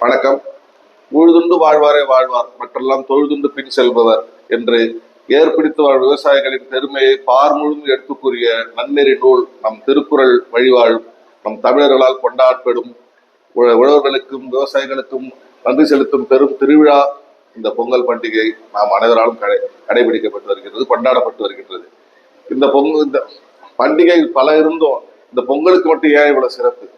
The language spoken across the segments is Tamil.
வணக்கம். உழுதுண்டு வாழ்வாரே வாழ்வார் மற்றெல்லாம் தொழுதுண்டு பின் செல்பவர் என்று ஏற்பிடித்து வாழ் விவசாயிகளின் பெருமையை பார் முழுதும் எடுத்து கூறிய நன்னெறி நூல் நம் திருக்குறள் வழிவாழ் நம் தமிழர்களால் கொண்டாடப்படும் உழ- உழவர்களுக்கும் விவசாயிகளுக்கும் நன்றி செலுத்தும் பெரும் திருவிழா இந்த பொங்கல் பண்டிகை நாம் அனைவராலும் கடை கடைபிடிக்கப்பட்டு வருகிறது கொண்டாடப்பட்டு வருகின்றது. இந்த பொங்கல் இந்த பண்டிகை பல இருந்தும். இந்த பொங்கலுக்கு மட்டும் ஏன் இவ்வளவு சிறப்பு?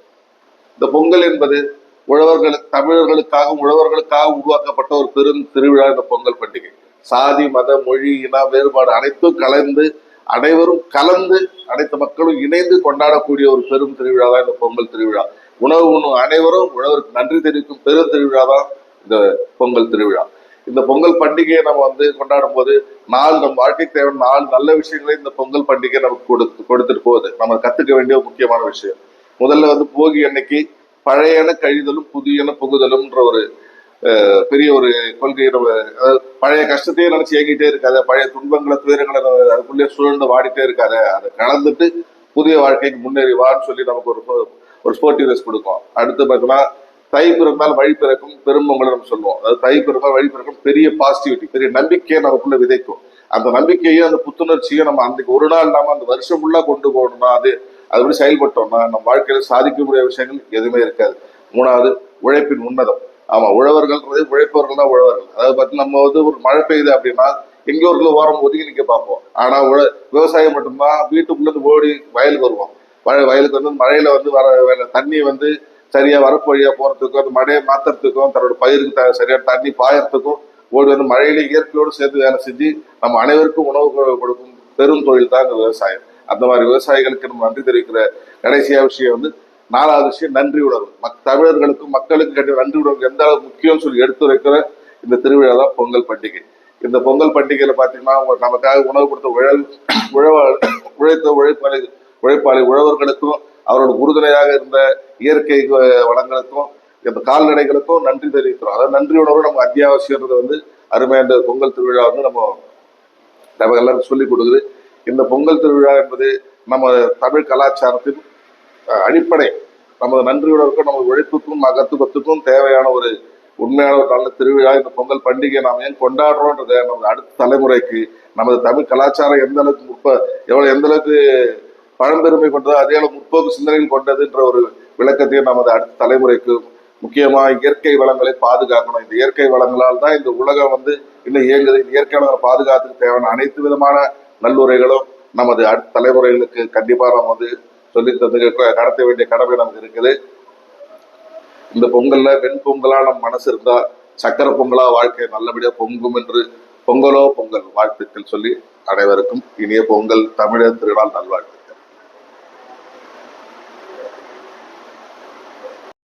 இந்த பொங்கல் என்பது உழவர்களுக்கு தமிழர்களுக்காகவும் உழவர்களுக்காக உருவாக்கப்பட்ட ஒரு பெரும் திருவிழா இந்த பொங்கல் பண்டிகை. சாதி மத மொழி இன வேறுபாடு அனைத்தும் கலந்து அனைவரும் கலந்து அனைத்து மக்களும் இணைந்து கொண்டாடக்கூடிய ஒரு பெரும் திருவிழா தான் இந்த பொங்கல் திருவிழா. உணவு உண்ணும் அனைவரும் உழவருக்கு நன்றி தெரிவிக்கும் பெரும் திருவிழா தான் இந்த பொங்கல் திருவிழா. இந்த பொங்கல் பண்டிகையை நம்ம வந்து கொண்டாடும் போது நாலு நம் வாழ்க்கைக்கு தேவை நாலு நல்ல விஷயங்களை இந்த பொங்கல் பண்டிகை நமக்கு கொடுத்து கொடுத்துட்டு போகுது. நம்ம கத்துக்க வேண்டிய முக்கியமான விஷயம். முதல்ல வந்து போகி அன்னைக்கு பழையன கழிதலும் புதியன புகுதலும்ன்ற ஒரு பெரிய ஒரு கொள்கை நம்ம அதாவது பழைய கஷ்டத்தையே நினைச்சு ஏங்கிட்டே இருக்காத பழைய துன்பங்களை துயரங்களை அதுக்குள்ளே சூழ்ந்து வாடிட்டே இருக்காத அதை கலந்துட்டு புதிய வாழ்க்கைக்கு முன்னேறி வான்னு சொல்லி நமக்கு ஒரு ஒரு ஸ்போர்ட்டிவ்னஸ் கொடுக்கும். அடுத்து பார்த்தோம்னா தை பிறந்தால் வழி பிறக்கும் பெரும்பங்களை நம்ம சொல்லுவோம். அதாவது தை பிறந்தால் வழி பிறக்கும் பெரிய பாசிட்டிவிட்டி பெரிய நம்பிக்கையை நமக்குள்ள விதைக்கும். அந்த நம்பிக்கையும் அந்த புத்துணர்ச்சியும் நம்ம அன்றைக்கு ஒரு நாள் நாம அந்த வருஷம் ஃபுல்லாக கொண்டு போகணும்னா அது அதுபடி செயல்பட்டோம்னா நம்ம வாழ்க்கையில் சாதிக்க விஷயங்கள் எதுவுமே இருக்காது. மூணாவது உழைப்பின் உன்னதம். ஆமா உழவர்கள்ன்றது உழைப்பவர்கள் தான் உழவர்கள். அதாவது பார்த்தீங்கன்னா நம்ம வந்து ஒரு மழை பெய்யுது அப்படின்னா எங்க ஒரு ஓரம் ஒதுக்கி நிற்க பார்ப்போம். ஆனால் உழ விவசாயம் மட்டும்தான் வீட்டுக்குள்ளேருந்து ஓடி வயலுக்கு வருவோம். மழை வயலுக்கு வந்து மழையில வந்து வர தண்ணி வந்து சரியா வரப்பு வழியா போறதுக்கும் அந்த மழையை மாத்துறதுக்கும் தன்னோட பயிருக்கு த- சரியான தண்ணி பாயறதுக்கும் ஓடி வந்து மழையில இயற்கையோடு சேர்த்து வேலை செஞ்சு நம்ம அனைவருக்கும் உணவு கொடுக்கும் பெரும் தொழில் தான் இந்த விவசாயம். அந்த மாதிரி விவசாயிகளுக்கு நம்ம நன்றி தெரிவிக்கிற கடைசியா விஷயம் வந்து நாலாவது விஷயம் நன்றி உணர்வு. மக் தமிழர்களுக்கும் மக்களுக்கு கண்டிப்பா நன்றி உணர்வு எந்த அளவுக்கு முக்கியம்னு சொல்லி எடுத்துரைக்கிற இந்த திருவிழா தான் பொங்கல் பண்டிகை. இந்த பொங்கல் பண்டிகையில பாத்தீங்கன்னா நமக்காக உணவு கொடுத்த உழல் உழவ உழைத்த உழைப்பாளி உழைப்பாளி உழவர்களுக்கும் அவரோட உறுதுணையாக இருந்த இயற்கை வளங்களுக்கும் இந்த கால்நடைகளுக்கும் நன்றி தெரிவிக்கிறோம். அதாவது நன்றி உணர்வு நம்ம அத்தியாவசியன்றது வந்து அருமையான பொங்கல் திருவிழா வந்து நம்ம நமக்கு எல்லாரும் சொல்லிக் கொடுக்குது. இந்த பொங்கல் திருவிழா என்பது நம்ம தமிழ் கலாச்சாரத்தின் அடிப்படை. நமது நன்றியுடனுக்கும் நமது உழைப்புக்கும் அகத்துவத்துக்கும் தேவையான ஒரு உண்மையான ஒரு நல்ல திருவிழா இந்த பொங்கல் பண்டிகை நாம் ஏன் கொண்டாடுறோன்றத நமது அடுத்த தலைமுறைக்கு நமது தமிழ் கலாச்சாரம் எந்த அளவுக்கு முற்ப எவ்வளோ எந்த அளவுக்கு பழம்பெருமை கொண்டதோ அதே அளவு முற்போக்கு சிந்தனையில் கொண்டதுன்ற ஒரு விளக்கத்தையும் நமது அடுத்த தலைமுறைக்கு முக்கியமா இயற்கை வளங்களை பாதுகாக்கணும். இந்த இயற்கை வளங்களால் தான் இந்த உலகம் வந்து இன்னும் இயங்குது. இந்த இயற்கை வளங்களை பாதுகாத்துக்கு தேவையான அனைத்து விதமான நல்லுரைகளும் நமது அடுத்த தலைமுறைகளுக்கு கண்டிப்பா நம்ம வந்து சொல்லி தந்து நடத்த வேண்டிய கடமை நமக்கு இருக்குது. இந்த பொங்கல்ல வெண் நம் மனசு இருந்தா சக்கர பொங்கலா வாழ்க்கை நல்லபடியா பொங்கும் என்று பொங்கலோ பொங்கல் வாழ்த்துக்கள் சொல்லி அனைவருக்கும் இனிய பொங்கல் தமிழர் திருநாள் நல்வாழ்வு